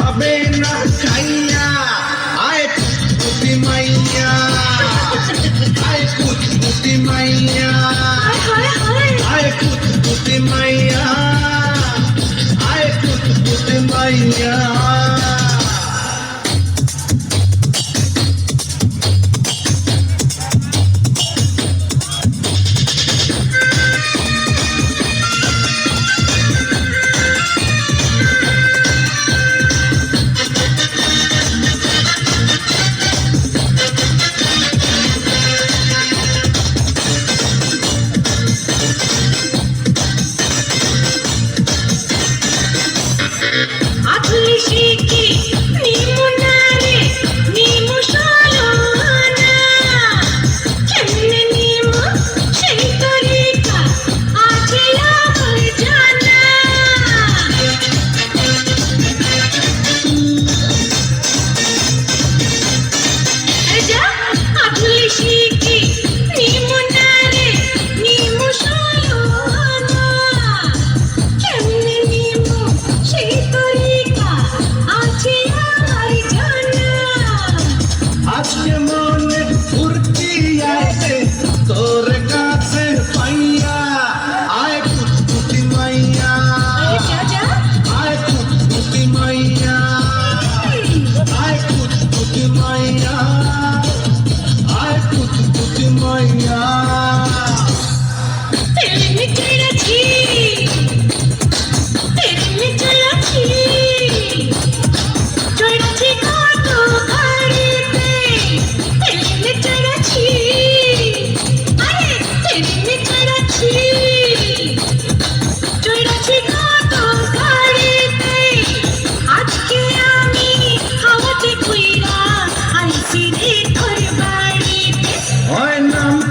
হবে না খাইয়া আয় পুতি মাইয়া আয় পুত পুতি মাইয়া আয় পুত পুতি মাইয়া আয় পুত পুতি মাইয়া Cheeky.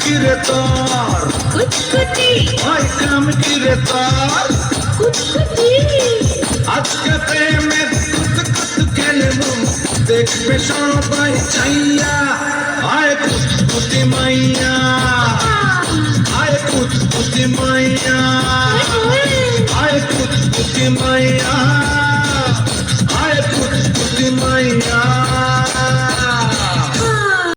কি রে তোর। কুটকুটি। ওই কাম কি রে তোর? কুটকুটি। আজকে প্রেমে কুটকুট দেখবে সবাই চাইয়া আয় কুটকুটি মাইয়া।